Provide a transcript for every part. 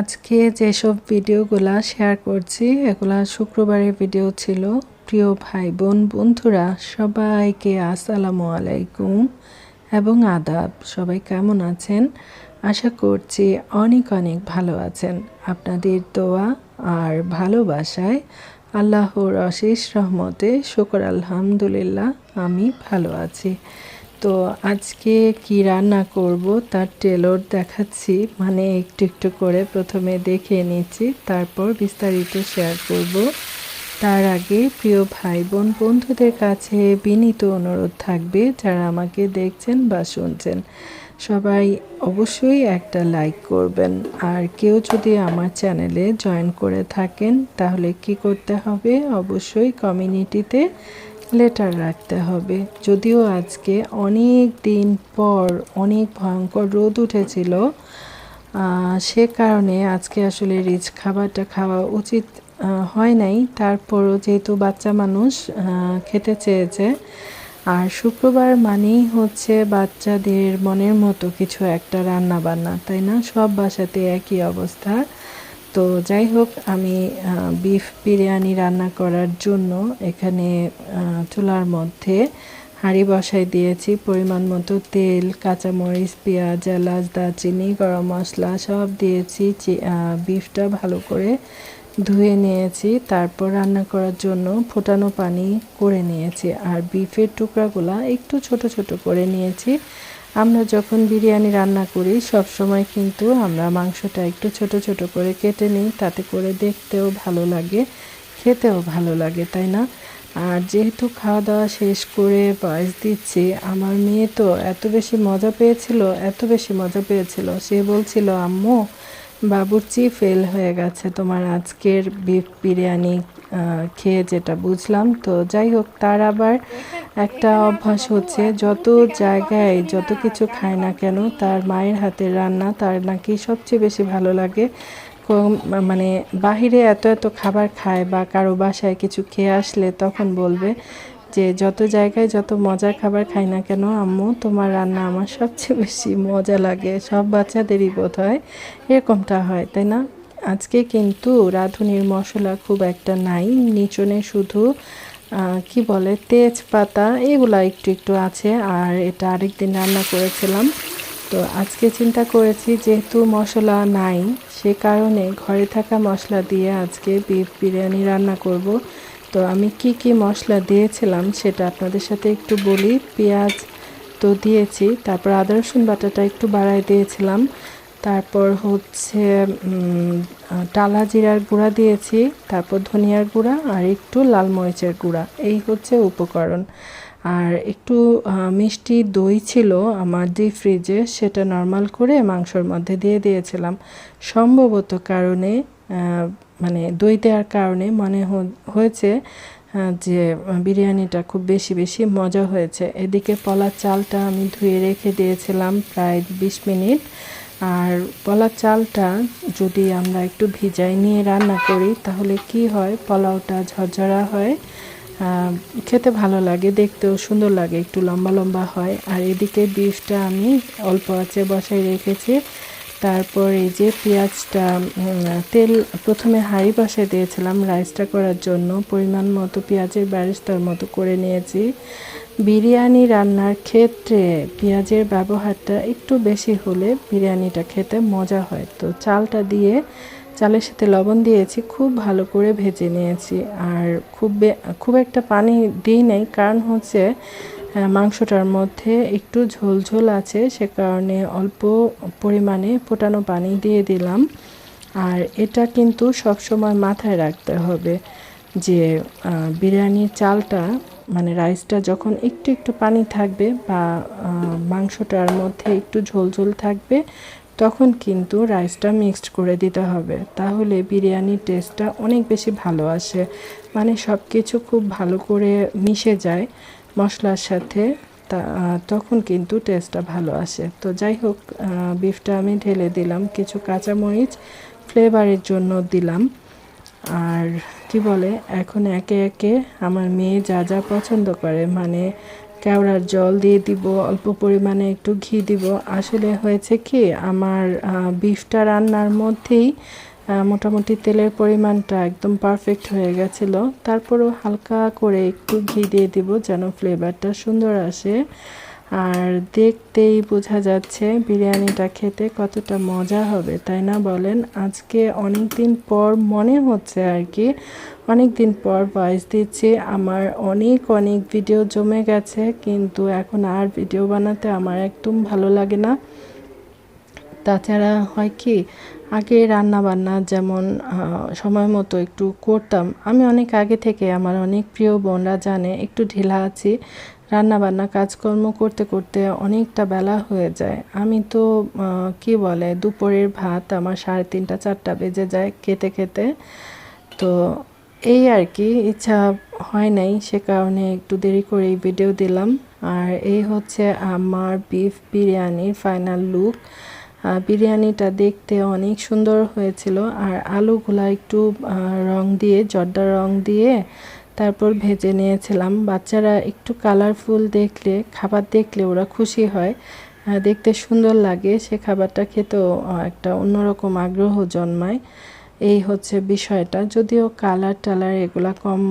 আজকে যেসব ভিডিওগুলা শেয়ার করছি, এগুলা শুক্রবারের ভিডিও ছিল। প্রিয় ভাই বোন বন্ধুরা, সবাইকে আসসালামু আলাইকুম এবং আদাব। সবাই কেমন আছেন? আশা করছি অনেক অনেক ভালো আছেন। আপনাদের দোয়া আর ভালোবাসায় আল্লাহর অশেষ রহমতে, শুকর আলহামদুলিল্লাহ, আমি ভালো আছি। তো আজকে কি রান্না করব তার টেলর দেখাচ্ছি। মানে একটু একটু করে প্রথমে দেখে নিচ্ছি, তারপর বিস্তারিত শেয়ার করব। তার আগে প্রিয় ভাই বোন বন্ধুদের কাছে বিনীত অনুরোধ থাকবে, যারা আমাকে দেখছেন বা শুনছেন। সবাই অবশ্যই একটা লাইক করবেন। আর কেউ যদি আমার চ্যানেলে জয়েন করে থাকেন, তাহলে কি করতে হবে? অবশ্যই কমিউনিটিতে লেটার রাখতে হবে। যদিও আজকে অনেক দিন পর অনেক ভয়ঙ্কর রোদ উঠেছিল সে কারণে আজকে আসলে রিচ খাবারটা খাওয়া উচিত হয় নাই। তারপরও যেহেতু বাচ্চা মানুষ খেতে চেয়েছে, আর শুক্রবার মানেই হচ্ছে বাচ্চাদের মনের মতো কিছু একটা রান্না বান্না তাই না? সব বাসাতে একই অবস্থা। তো যাই হোক, আমি বিফ বিরিয়ানি রান্না করার জন্য এখানে চুলার মধ্যে হাঁড়ি বসাই দিয়েছি। পরিমাণ মতো তেল, কাঁচামরিচ, পেঁয়াজ, এলাচ, দারচিনি, গরম মশলা সব দিয়েছি। বিফটা ভালো করে ধুয়ে নিয়েছি। তারপর রান্না করার জন্য ফোটানো পানি করে নিয়েছি। আর বিফের টুকরাগুলা একটু ছোট ছোট করে নিয়েছি। আমরা যখন বিরিয়ানি রান্না করি, সব সময় কিন্তু আমরা মাংসটা একটু ছোট ছোট করে কেটে নিই, তাতে করে দেখতেও ভালো লাগে, খেতেও ভালো লাগে, তাই না? আর যেহেতু খাওয়া দাওয়া শেষ করে বয়স দিচ্ছি, আমার মেয়ে তো এত বেশি মজা পেয়েছিল, এত বেশি মজা পেয়েছিল। সে বলছিল, আম্মু বাবুর্চি ফেল হয়ে গেছে তোমার আজকের বিফ বিরিয়ানি খেয়ে যেটা বুঝলাম। তো যাই হোক, তার আবার একটা অভ্যাস হচ্ছে, যত জায়গায় যত কিছু খায় না কেন, তার মায়ের হাতের রান্না তার নাকি সবচেয়ে বেশি ভালো লাগে। মানে বাহিরে এত এত খাবার খায় বা কারও বাসায় কিছু খেয়ে আসলে তখন বলবে যে যত জায়গায় যত মজার খাবার খাই না কেন, আম্মু, তোমার রান্না আমার সবচেয়ে বেশি মজা লাগে। সব বাচ্চাদেরই বোধ হয় এরকমটা হয়, তাই না? আজকে কিন্তু রাঁধুনির মশলা খুব একটা নাই, নিচনে শুধু কি বলে, তেজপাতা এগুলা একটু একটু আছে, আর এটা আরেক দিন রান্না করেছিলাম। তো আজকে চিন্তা করেছি যেহেতু মশলা নাই, সে কারণে ঘরে থাকা মশলা দিয়ে আজকে বিফ বিরিয়ানি রান্না করব। তো আমি কি কি মশলা দিয়েছিলাম সেটা আপনাদের সাথে একটু বলি। পেঁয়াজ তো দিয়েছি, তারপর আদা, রসুন বাটাটা একটু বাড়াই দিয়েছিলাম। তারপর হচ্ছে টালা জিরার গুঁড়া দিয়েছি, তারপর ধনিয়ার গুঁড়া আর একটু লাল মরিচের গুঁড়া। এই হচ্ছে উপকরণ। আর একটু মিষ্টি দই ছিল আমার ডিপ ফ্রিজে, সেটা নর্মাল করে মাংসর মধ্যে দিয়ে দিয়েছিলাম। সম্ভবত কারণে মানে দই দেওয়ার কারণে মনে হয়েছে যে বিরিয়ানিটা খুব বেশি বেশি মজা হয়েছে। এদিকে পলা চালটা আমি ধুয়ে রেখে দিয়েছিলাম প্রায় বিশ মিনিট। আর পলা চালটা যদি আমরা একটু ভিজাই নিয়ে রান্না করি, তাহলে কি হয়? পোলাওটা ঝরঝরা হয়। খেতে ভালো লাগে, দেখতেও সুন্দর লাগে, একটু লম্বা লম্বা হয়। আর এদিকে বিফটা আমি অল্প আছে বসাই রেখেছি। তারপর এই যে পেঁয়াজটা তেল প্রথমে হাঁড়ি বসাই দিয়েছিলাম রাইসটা করার জন্য। পরিমাণ মতো পেঁয়াজের ব্যারিস্তার মতো করে নিয়েছি। বিরিয়ানি রান্নার ক্ষেত্রে পেঁয়াজের ব্যবহারটা একটু বেশি হলে বিরিয়ানিটা খেতে মজা হয়। তো চালটা দিয়ে চালের সাথে লবণ দিয়েছি, খুব ভালো করে ভেজে নিয়েছি। আর খুব খুব একটা পানি দিই নাই, কারণ হচ্ছে মাংসটার মধ্যে একটু ঝোল ঝোল আছে, সে কারণে অল্প পরিমাণে ফোটানো পানি দিয়ে দিলাম। আর এটা কিন্তু সবসময় মাথায় রাখতে হবে যে বিরিয়ানির চালটা মানে রাইসটা যখন একটু একটু পানি থাকবে বা মাংসটার মধ্যে একটু ঝোল ঝোল থাকবে, তখন কিন্তু রাইসটা মিক্সড করে দিতে হবে। তাহলে বিরিয়ানির টেস্টটা অনেক বেশি ভালো আসে। মানে সব কিছু খুব ভালো করে মিশে যায়। মশলার সাথে তখন কিন্তু টেস্টটা ভালো আসে। তো যাই হোক বিফটা আমি ঢেলে দিলাম, কিছু কাঁচামরিচ ফ্লেভারের জন্য দিলাম। আর কি বলে, এখন একে একে আমার মেয়ে যা যা পছন্দ করে মানে কেওড়ার জল দিয়ে দিব, অল্প পরিমাণে একটু ঘি দিব। আসলে হয়েছে কি, আমার বিফটা রান্নার মধ্যেই মোটামুটি তেলের পরিমাণটা একদম পারফেক্ট হয়ে গেছিল। তারপরও হালকা করে একটু ঘি দিয়ে দিব যেন ফ্লেভারটা সুন্দর আসে। আর দেখতেই বোঝা যাচ্ছে বিরিয়ানিটা খেতে কতটা মজা হবে, তাই না বলেন? আজকে অনেক দিন পর মনে হচ্ছে আর কি অনেক দিন পর ভয়েস দিচ্ছি, আমার অনেক অনেক ভিডিও জমে গেছে, কিন্তু এখন আর ভিডিও বানাতে আমার একদম ভালো লাগে না। তাছাড়া হয় কি আগে রান্না বান্না যেমন সময় মতো একটু করতাম, আমি অনেক আগে থেকে আমার অনেক প্রিয় বোনরা জানে, একটু ঢিলা আছি রান্না বান্না কাজকর্ম করতে করতে অনেকটা বেলা হয়ে যায়। আমি তো কি বলে, দুপুরের ভাত আমার সাড়ে তিনটা, চারটা বেজে যায় খেতে খেতে। তো এই আর কি, ইচ্ছা হয় নাই সে কারণে একটু দেরি করেই ভিডিও দিলাম। আর এই হচ্ছে আমার বিফ বিরিয়ানির ফাইনাল লুক বিরিয়ানিটা দেখতে অনেক সুন্দর হয়েছিল। আর আলুগুলা একটু রং দিয়ে জর্দা রং দিয়ে তারপর ভেজে নিয়েছিলাম। বাচ্চারা একটু কালারফুল দেখলে, খাবার দেখলে ওরা খুশি হয়। দেখতে সুন্দর লাগে, সে খাবারটা খেতেও একটা অন্যরকম আগ্রহ জন্মায়। এই হচ্ছে বিষয়টা। যদিও কালার টালার এগুলা কম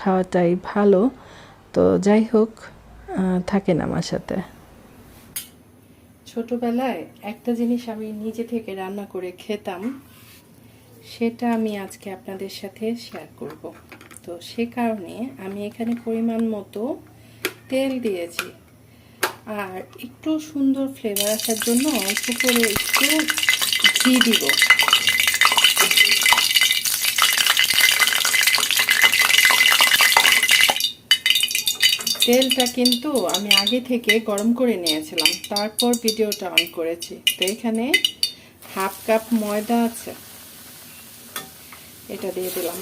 খাওয়াটাই ভালো। তো যাই হোক থাকেন আমার সাথে। ছোটবেলায় একটা জিনিস আমি নিজে থেকে রান্না করে খেতাম, সেটা আমি আজকে আপনাদের সাথে শেয়ার করব। তো সে কারণে আমি এখানে পরিমাণ মতো তেল দিয়েছি। আর একটু সুন্দর ফ্লেভার আসার জন্য অল্প করে একটু ঘি দিব। তেলটা কিন্তু আমি আগে থেকে গরম করে নিয়েছিলাম, তারপর ভিডিওটা অন করেছি। তো এখানে হাফ কাপ ময়দা আছে, এটা দিয়ে দিলাম।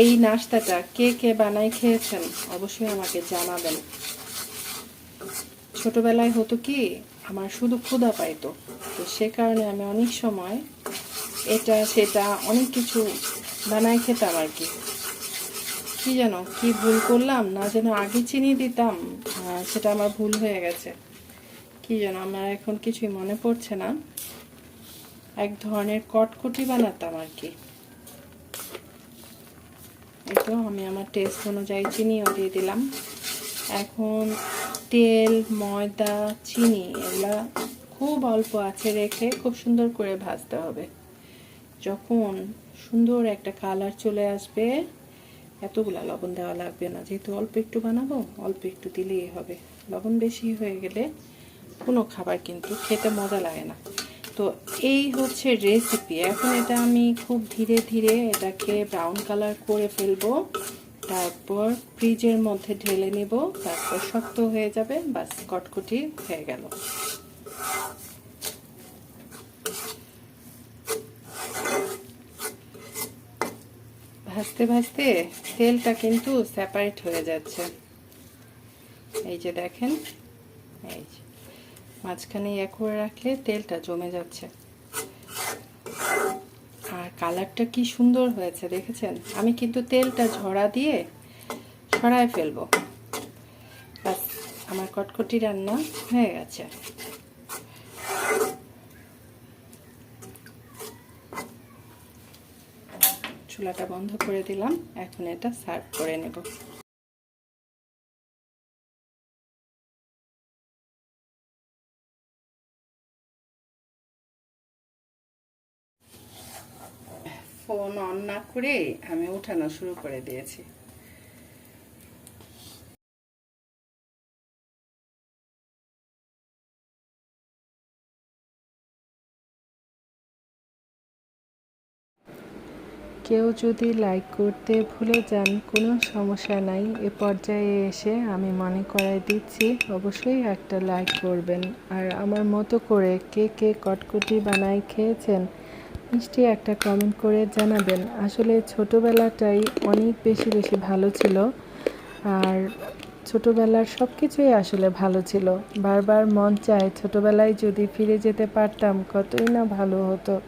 এই নাস্তাটা কে কে বানাই খেয়েছেন অবশ্যই আমাকে জানাবেন। ছোটবেলায় হতো কি, আমার শুধু ক্ষুধা পাইতো, তো সে কারণে আমি অনেক সময় এটা, সেটা অনেক কিছু বানাই খেতাম আর কি। কি যেন, কি ভুল করলাম, না যেন আগে চিনি দিতাম সেটা আমার ভুল হয়ে গেছে। কি যেন, আমার এখন কিছুই মনে পড়ছে না। এক ধরনের কটকটি বানাতাম আর কি। তো, আমি আমার টেস্ট অনুযায়ী চিনিও দিয়ে দিলাম। এখন তেল, ময়দা, চিনি, এগুলা খুব অল্প আছে রেখে খুব সুন্দর করে ভাজতে হবে। যখন সুন্দর একটা কালার চলে আসবে এতগুলা লবণ দেওয়া লাগবে না। যেহেতু অল্প একটু বানাবো, অল্প একটু দিলেই হবে। লবণ বেশি হয়ে গেলে কোনো খাবার কিন্তু খেতে মজা লাগে না। তো এই হচ্ছে রেসিপি এখন এটা আমি খুব ধীরে ধীরে এটাকে ব্রাউন কালার করে ফেলব। তারপর ফ্রিজের মধ্যে ঢেলে নেব। তারপর শক্ত হয়ে যাবে। বাস কটকটি হয়ে গেল। ভাজতে ভাজতে তেলটা কিন্তু সেপারেট হয়ে যাচ্ছে। এই যে দেখেন, এই যে। মাঝখানে ইয়ে করে রাখলে তেলটা জমে যাচ্ছে। আর কালারটা কি সুন্দর হয়েছে দেখেছেন? আমি কিন্তু তেলটা ঝরা দিয়ে ছড়ায় ফেলব। আমার কটকটি রান্না হয়ে গেছে। চুলাটা বন্ধ করে দিলাম। এখন এটা সার্ভ করে নেব। ফোন অন না করে আমি উঠানো শুরু করে দিয়েছি। কেউ যদি লাইক করতে ভুলে যান, কোনো সমস্যা নাই। এ পর্যায়ে এসে আমি মনে করাই দিচ্ছি, অবশ্যই একটা লাইক করবেন। আর আমার মতো করে কে কে কটকটি বানাই খেয়েছেন মিষ্টি একটা কমেন্ট করে জানাবেন। আসলে ছোটোবেলাটাই অনেক বেশি বেশি ভালো ছিল। আর ছোটোবেলার সব কিছুই আসলে ভালো ছিল। বারবার মন চায় ছোটোবেলায় যদি ফিরে যেতে পারতাম, কতই না ভালো হতো।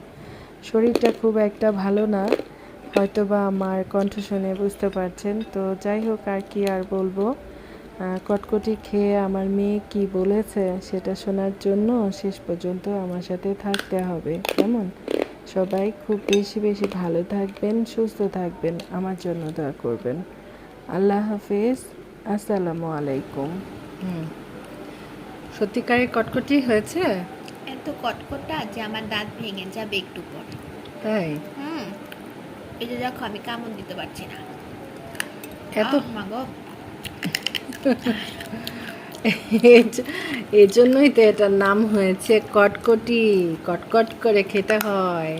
শরীরটা খুব একটা ভালো না। হয়তোবা আমার কণ্ঠ শুনে বুঝতে পারছেন। তো যাই হোক আর কি আর বলব? কটকটি খেয়ে আমার মেয়ে কি বলেছে সেটা শোনার জন্য শেষ পর্যন্ত আমার সাথে থাকতে হবে। কেমন? সবাই খুব বেশি বেশি ভালো থাকবেন সুস্থ থাকবেন। আমার জন্য দোয়া করবেন। আল্লাহ হাফেজ। আসসালামু আলাইকুম। হুম। সত্যিকারের কটকটি হয়েছে? এত কটকটা যে আমার দাঁত ভেঙে যাবে একটু পর। তাই? হুম। এই যে দেখো আমি কামড় দিতে পারছি না। এত মাগো এজন্যই তো এটার নাম হয়েছে কটকটি। কটকট করে খেতে হয়।